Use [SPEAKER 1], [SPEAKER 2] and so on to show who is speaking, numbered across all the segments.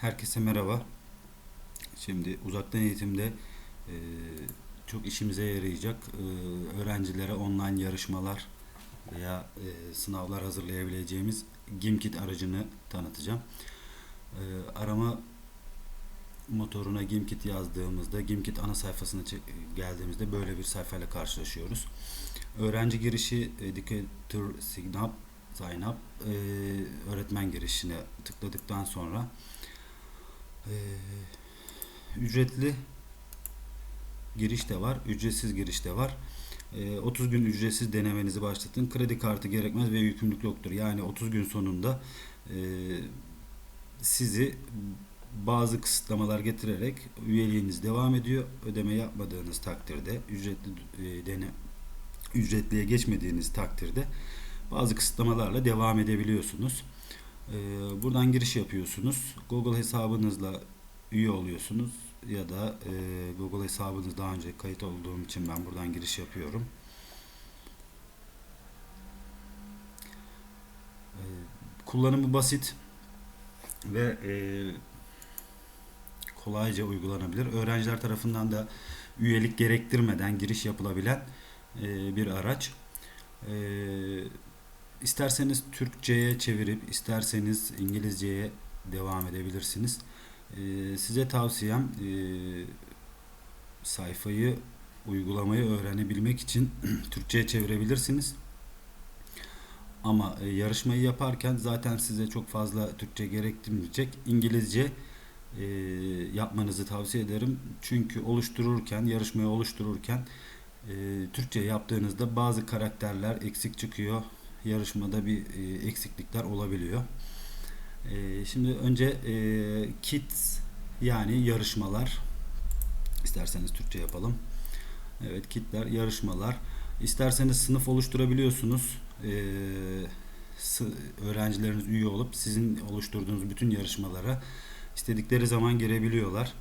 [SPEAKER 1] Herkese merhaba. Şimdi uzaktan eğitimde e, çok işimize yarayacak e, öğrencilere online yarışmalar veya e, sınavlar hazırlayabileceğimiz Gimkit aracını tanıtacağım. E, arama motoruna Gimkit yazdığımızda Gimkit ana sayfasına geldiğimizde böyle bir sayfayla karşılaşıyoruz. Öğrenci girişi Educator Sign Up, Sign Up e, öğretmen girişine tıkladıktan sonra e, ücretli giriş de var, ücretsiz giriş de var. E, 30 gün ücretsiz denemenizi başlatın. Kredi kartı gerekmez ve yükümlülük yoktur. Yani 30 gün sonunda e, sizi bazı kısıtlamalar getirerek üyeliğiniz devam ediyor. Ödeme yapmadığınız takdirde ücretli e, dene ücretliye geçmediğiniz takdirde bazı kısıtlamalarla devam edebiliyorsunuz. Ee, buradan giriş yapıyorsunuz. Google hesabınızla üye oluyorsunuz ya da e, Google hesabınız daha önce kayıt olduğum için ben buradan giriş yapıyorum. Ee, kullanımı basit ve e, kolayca uygulanabilir. Öğrenciler tarafından da üyelik gerektirmeden giriş yapılabilen e, bir araç. E, isterseniz Türkçe'ye çevirip isterseniz İngilizce'ye devam edebilirsiniz. E, size tavsiyem e, sayfayı uygulamayı öğrenebilmek için Türkçe'ye çevirebilirsiniz. Ama e, yarışmayı yaparken zaten size çok fazla Türkçe gerektirmeyecek. İngilizce e, yapmanızı tavsiye ederim. Çünkü oluştururken, yarışmayı oluştururken Türkçe yaptığınızda bazı karakterler eksik çıkıyor. Yarışmada bir e, eksiklikler olabiliyor. E, şimdi önce e, kids yani yarışmalar isterseniz Türkçe yapalım. Evet kitler yarışmalar. İsterseniz sınıf oluşturabiliyorsunuz. E, öğrencileriniz üye olup sizin oluşturduğunuz bütün yarışmalara istedikleri zaman girebiliyorlar.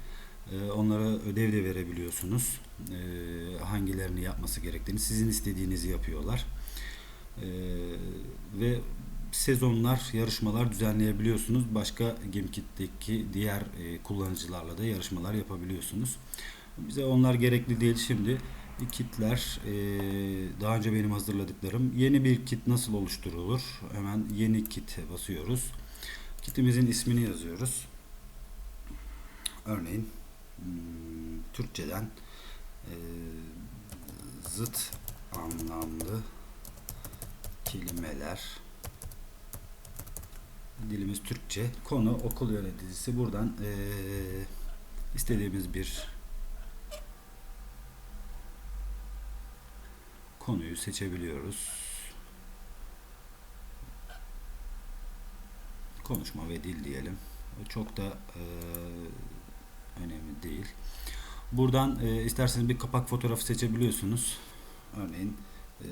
[SPEAKER 1] Ee, Onlara ödev de verebiliyorsunuz. Ee, Hangilerini yapması gerektiğini sizin istediğinizi yapıyorlar. Ee, Ve sezonlar, yarışmalar düzenleyebiliyorsunuz. Başka Gimkit'teki diğer e, kullanıcılarla da yarışmalar yapabiliyorsunuz. Bize onlar gerekli değil şimdi. Kitler e, daha önce benim hazırladıklarım. Yeni bir kit nasıl oluşturulur? Hemen yeni kite basıyoruz. Kitimizin ismini yazıyoruz. Örneğin hmm, Türkçeden e, zıt anlamlı kelimeler dilimiz Türkçe konu okul yöneticisi buradan e, istediğimiz bir konuyu seçebiliyoruz. Konuşma ve dil diyelim. Çok da e, önemli değil. Buradan e, isterseniz bir kapak fotoğrafı seçebiliyorsunuz. Örneğin e,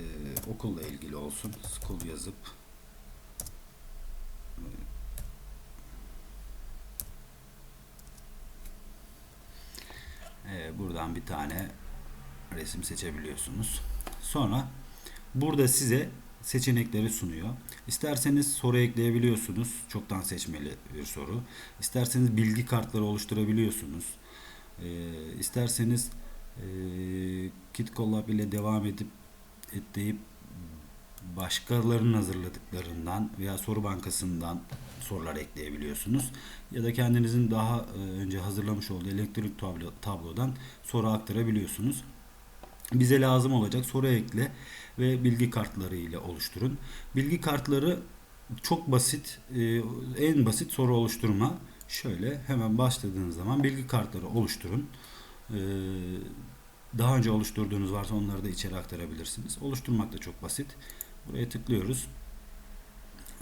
[SPEAKER 1] okulla ilgili olsun. School yazıp e, buradan bir tane resim seçebiliyorsunuz. Sonra burada size seçenekleri sunuyor. İsterseniz soru ekleyebiliyorsunuz. Çoktan seçmeli bir soru. İsterseniz bilgi kartları oluşturabiliyorsunuz. Ee, isterseniz e, Kit Collab ile devam edip ekleyip başkalarının hazırladıklarından veya soru bankasından sorular ekleyebiliyorsunuz. Ya da kendinizin daha e, önce hazırlamış olduğu elektronik tablo, tablodan soru aktarabiliyorsunuz. Bize lazım olacak soru ekle ve bilgi kartları ile oluşturun. Bilgi kartları çok basit, e, en basit soru oluşturma. Şöyle hemen başladığınız zaman bilgi kartları oluşturun. Daha önce oluşturduğunuz varsa onları da içeri aktarabilirsiniz. Oluşturmak da çok basit. Buraya tıklıyoruz.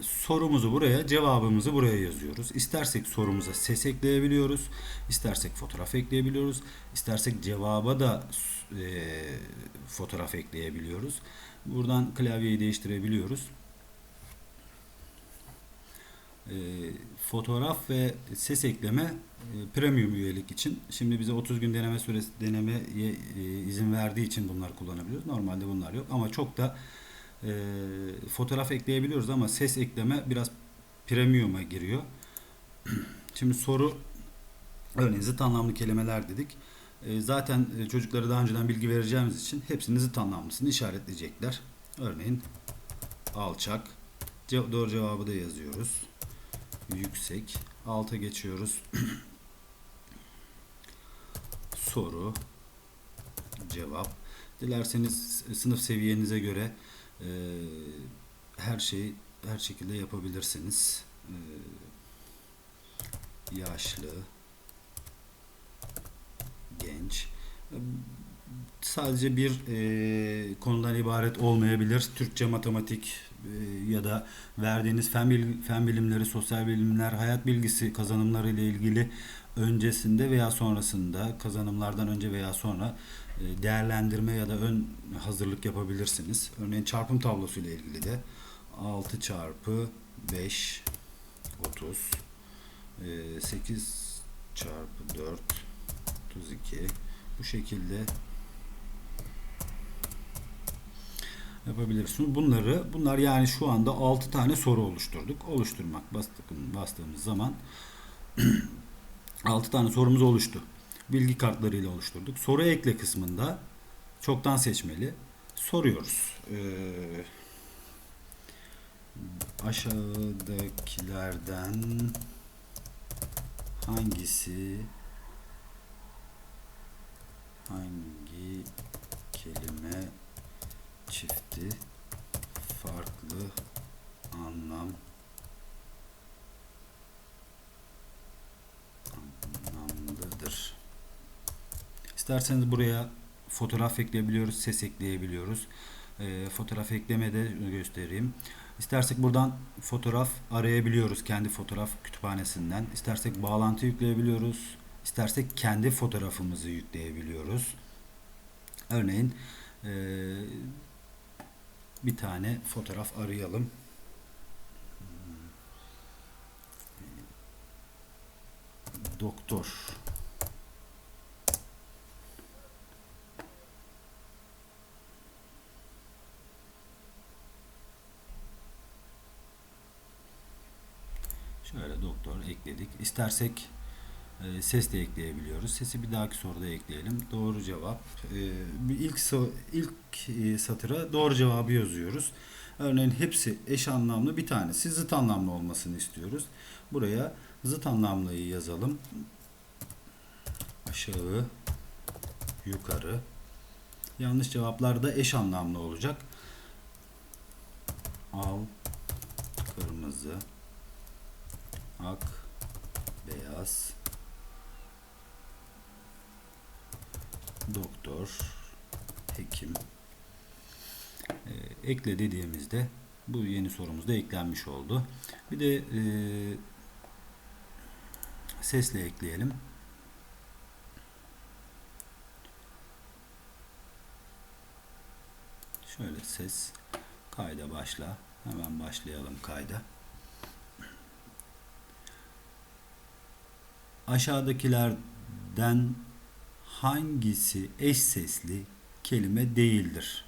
[SPEAKER 1] Sorumuzu buraya, cevabımızı buraya yazıyoruz. İstersek sorumuza ses ekleyebiliyoruz. istersek fotoğraf ekleyebiliyoruz. istersek cevaba da e, fotoğraf ekleyebiliyoruz. Buradan klavyeyi değiştirebiliyoruz. E, fotoğraf ve ses ekleme e, premium üyelik için. Şimdi bize 30 gün deneme süresi denemeye e, izin verdiği için bunları kullanabiliyoruz. Normalde bunlar yok ama çok da fotoğraf ekleyebiliyoruz ama ses ekleme biraz premium'a giriyor. Şimdi soru örneğin zıt anlamlı kelimeler dedik. Zaten e, çocuklara daha önceden bilgi vereceğimiz için hepsini zıt anlamlısını işaretleyecekler. Örneğin alçak. Doğru cevabı da yazıyoruz. Yüksek. Alta geçiyoruz. Soru. Cevap. Dilerseniz sınıf seviyenize göre e, her şeyi her şekilde yapabilirsiniz. E, yaşlı, genç. E, Sadece bir e, konudan ibaret olmayabilir. Türkçe, matematik ya da verdiğiniz fen, bil- fen bilimleri, sosyal bilimler, hayat bilgisi kazanımları ile ilgili öncesinde veya sonrasında kazanımlardan önce veya sonra e, değerlendirme ya da ön hazırlık yapabilirsiniz. Örneğin çarpım tablosu ile ilgili de 6 çarpı 5 30 e, 8 çarpı 4 32 bu şekilde yapabilirsiniz. Bunları bunlar yani şu anda 6 tane soru oluşturduk. Oluşturmak bastık- bastığımız zaman 6 tane sorumuz oluştu. Bilgi kartlarıyla oluşturduk. Soru ekle kısmında çoktan seçmeli soruyoruz. Ee, aşağıdakilerden hangisi hangi kelime çifti farklı anlam anlamlıdır. İsterseniz buraya fotoğraf ekleyebiliyoruz, ses ekleyebiliyoruz. Ee, fotoğraf eklemede göstereyim. İstersek buradan fotoğraf arayabiliyoruz kendi fotoğraf kütüphanesinden. İstersek bağlantı yükleyebiliyoruz. İstersek kendi fotoğrafımızı yükleyebiliyoruz. Örneğin eee, bir tane fotoğraf arayalım. Doktor. Şöyle doktor ekledik. İstersek e, ses de ekleyebiliyoruz. Sesi bir dahaki soruda ekleyelim. Doğru cevap. E, ilk ilk e, satıra doğru cevabı yazıyoruz. Örneğin hepsi eş anlamlı bir tanesi zıt anlamlı olmasını istiyoruz. Buraya zıt anlamlıyı yazalım. Aşağı, yukarı. Yanlış cevaplar da eş anlamlı olacak. Al, kırmızı, ak, beyaz, doktor, hekim. Ee, ekle dediğimizde bu yeni sorumuz da eklenmiş oldu. Bir de e, sesle ekleyelim. Şöyle ses kayda başla. Hemen başlayalım kayda. Aşağıdakilerden hangisi eş sesli kelime değildir?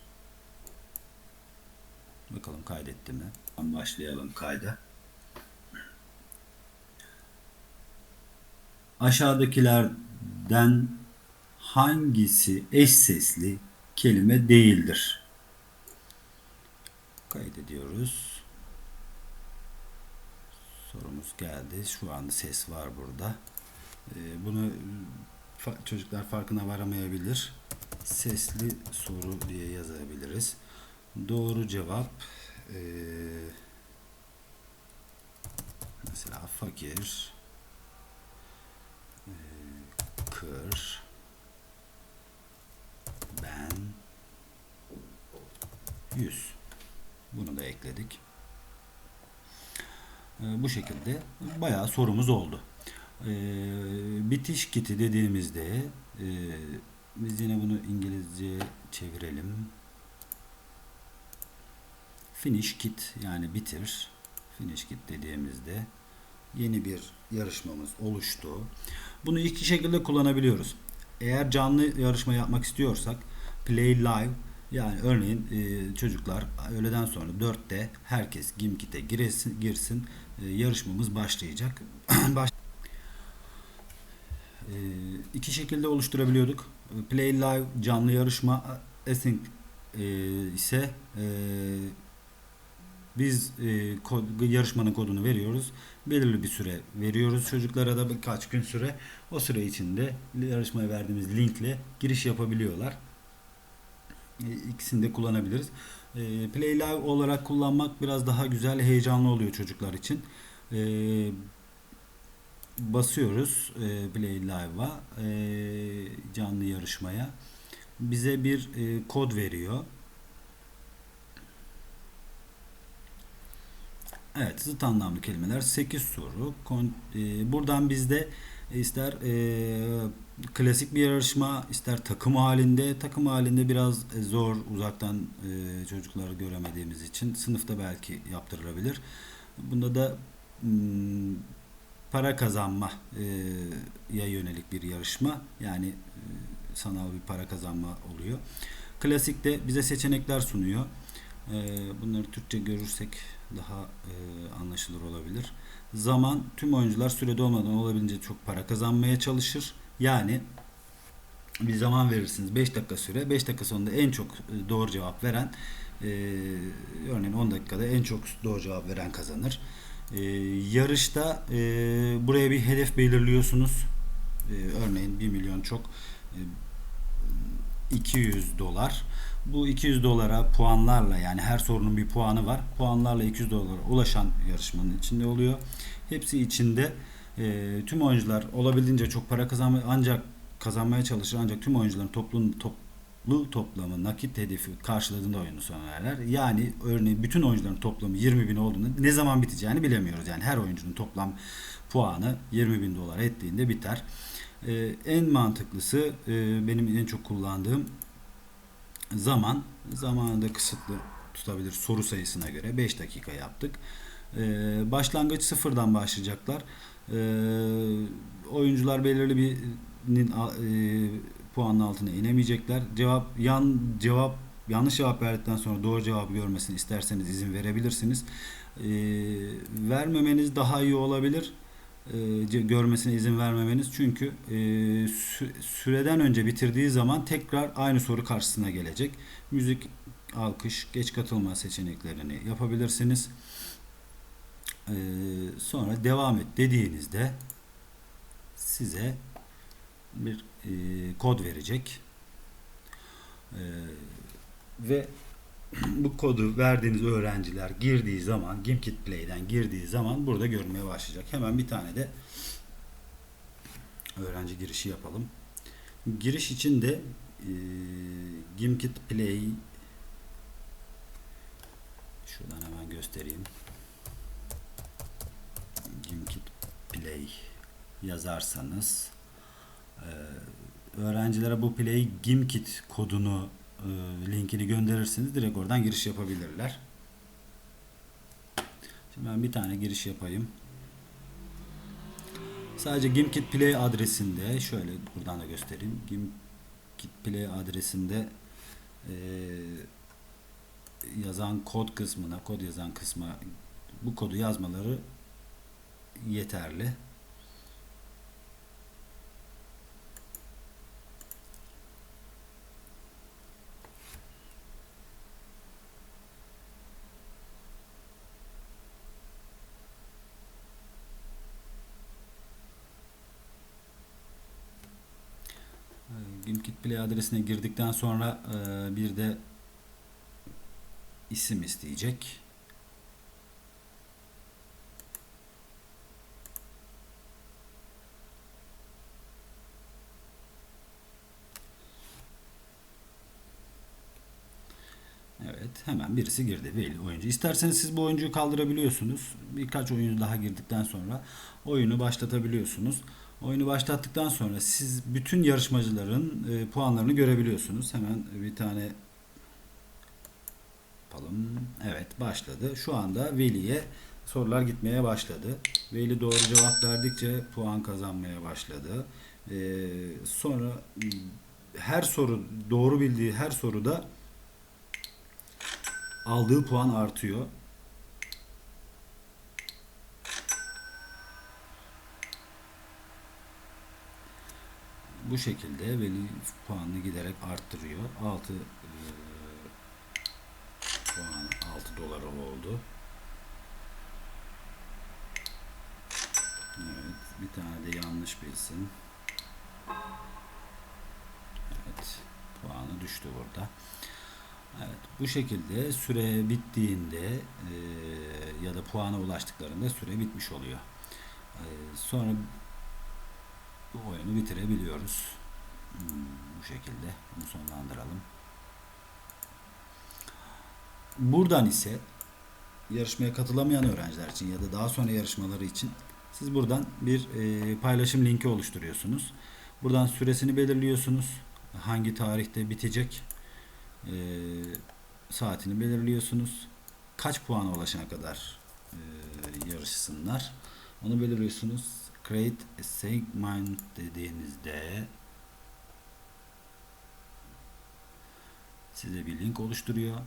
[SPEAKER 1] Bakalım kaydetti mi? Başlayalım kayda. Aşağıdakilerden hangisi eş sesli kelime değildir? Kaydediyoruz. Sorumuz geldi. Şu anda ses var burada. Ee, Bunu çocuklar farkına varamayabilir. Sesli soru diye yazabiliriz. Doğru cevap eee, mesela fakir eee, kır ben yüz bunu da ekledik. Eee, bu şekilde bayağı sorumuz oldu. Eee, bitiş kiti dediğimizde eee, biz yine bunu İngilizce çevirelim. Finish kit yani bitir. Finish kit dediğimizde yeni bir yarışmamız oluştu. Bunu iki şekilde kullanabiliyoruz. Eğer canlı yarışma yapmak istiyorsak play live yani örneğin e, çocuklar öğleden sonra 4'te herkes Gimkit'e girsin, girsin e, yarışmamız başlayacak. Baş- e, iki şekilde oluşturabiliyorduk. Play Live canlı yarışma, Async e, ise e, biz e, yarışmanın kodunu veriyoruz. Belirli bir süre veriyoruz. Çocuklara da birkaç gün süre. O süre içinde yarışmaya verdiğimiz linkle giriş yapabiliyorlar. E, de kullanabiliriz. Play Live olarak kullanmak biraz daha güzel, heyecanlı oluyor çocuklar için. E, basıyoruz e, Play Live'a e, canlı yarışmaya. Bize bir e, kod veriyor. Evet, zıt anlamlı kelimeler 8 soru. Kon, e, buradan bizde ister e, klasik bir yarışma, ister takım halinde. Takım halinde biraz e, zor uzaktan e, çocukları göremediğimiz için sınıfta belki yaptırılabilir. Bunda da m, para kazanma e, ya yönelik bir yarışma. Yani sanal bir para kazanma oluyor. Klasikte bize seçenekler sunuyor. Bunları Türkçe görürsek daha anlaşılır olabilir. Zaman tüm oyuncular sürede olmadan olabildiğince çok para kazanmaya çalışır. Yani bir zaman verirsiniz 5 dakika süre 5 dakika sonunda en çok doğru cevap veren örneğin 10 dakikada en çok doğru cevap veren kazanır. E, yarışta e, buraya bir hedef belirliyorsunuz. E, örneğin 1 milyon çok e, 200 dolar. Bu 200 dolara puanlarla yani her sorunun bir puanı var. Puanlarla 200 dolara ulaşan yarışmanın içinde oluyor. Hepsi içinde e, tüm oyuncular olabildiğince çok para kazanmaya ancak kazanmaya çalışır ancak tüm oyuncuların toplu toplu toplamı nakit hedefi karşıladığında oyunu sona erer. Yani örneğin bütün oyuncuların toplamı 20 bin olduğunda ne zaman biteceğini bilemiyoruz. Yani her oyuncunun toplam puanı 20 bin dolar ettiğinde biter. Ee, en mantıklısı e, benim en çok kullandığım zaman zamanı da kısıtlı tutabilir soru sayısına göre 5 dakika yaptık. Ee, başlangıç sıfırdan başlayacaklar. Ee, oyuncular belirli bir e, puanın altına inemeyecekler. Cevap yan cevap yanlış cevap verdikten sonra doğru cevabı görmesini isterseniz izin verebilirsiniz. Ee, vermemeniz daha iyi olabilir e, görmesine izin vermemeniz çünkü e, süreden önce bitirdiği zaman tekrar aynı soru karşısına gelecek. Müzik, alkış, geç katılma seçeneklerini yapabilirsiniz. E, sonra devam et dediğinizde size bir e, kod verecek. E, ve bu kodu verdiğiniz öğrenciler girdiği zaman Gimkit Play'den girdiği zaman burada görmeye başlayacak. Hemen bir tane de öğrenci girişi yapalım. Giriş için de e, Gimkit Play şuradan hemen göstereyim. Gimkit Play yazarsanız öğrencilere bu Play Gimkit kodunu e, linkini gönderirsiniz. Direkt oradan giriş yapabilirler. Şimdi ben bir tane giriş yapayım. Sadece Gimkit Play adresinde şöyle buradan da göstereyim. Gimkit Play adresinde e, yazan kod kısmına, kod yazan kısma bu kodu yazmaları yeterli. Adresine girdikten sonra e, bir de isim isteyecek. Evet hemen birisi girdi belli oyuncu. İsterseniz siz bu oyuncuyu kaldırabiliyorsunuz. Birkaç oyuncu daha girdikten sonra oyunu başlatabiliyorsunuz. Oyunu başlattıktan sonra siz bütün yarışmacıların e, puanlarını görebiliyorsunuz. Hemen bir tane yapalım. Evet başladı. Şu anda Veli'ye sorular gitmeye başladı. Veli doğru cevap verdikçe puan kazanmaya başladı. Ee, sonra her soru doğru bildiği her soruda aldığı puan artıyor. Bu şekilde veli puanını giderek arttırıyor. 6 puan 6 dolar oldu. Evet, bir tane de yanlış bilsin. Evet, puanı düştü burada. Evet, bu şekilde süre bittiğinde e, ya da puana ulaştıklarında süre bitmiş oluyor. E, sonra bu oyunu bitirebiliyoruz. Hmm, bu şekilde bunu sonlandıralım. Buradan ise yarışmaya katılamayan öğrenciler için ya da daha sonra yarışmaları için siz buradan bir e, paylaşım linki oluşturuyorsunuz. Buradan süresini belirliyorsunuz. Hangi tarihte bitecek e, saatini belirliyorsunuz. Kaç puana ulaşana kadar e, yarışsınlar. Onu belirliyorsunuz. Create a segment dediğinizde size bir link oluşturuyor.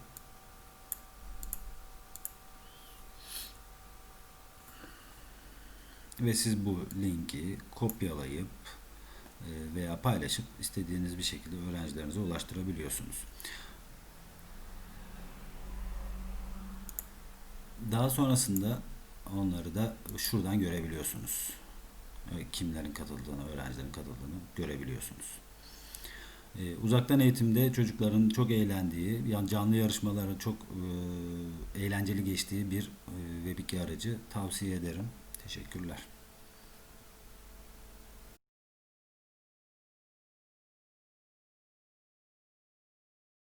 [SPEAKER 1] Ve siz bu linki kopyalayıp e, veya paylaşıp istediğiniz bir şekilde öğrencilerinize ulaştırabiliyorsunuz. Daha sonrasında onları da şuradan görebiliyorsunuz. E, Kimlerin katıldığını, öğrencilerin katıldığını görebiliyorsunuz. E, uzaktan eğitimde çocukların çok eğlendiği, yani canlı yarışmaları çok e, eğlenceli geçtiği bir e, web aracı tavsiye ederim. Teşekkürler.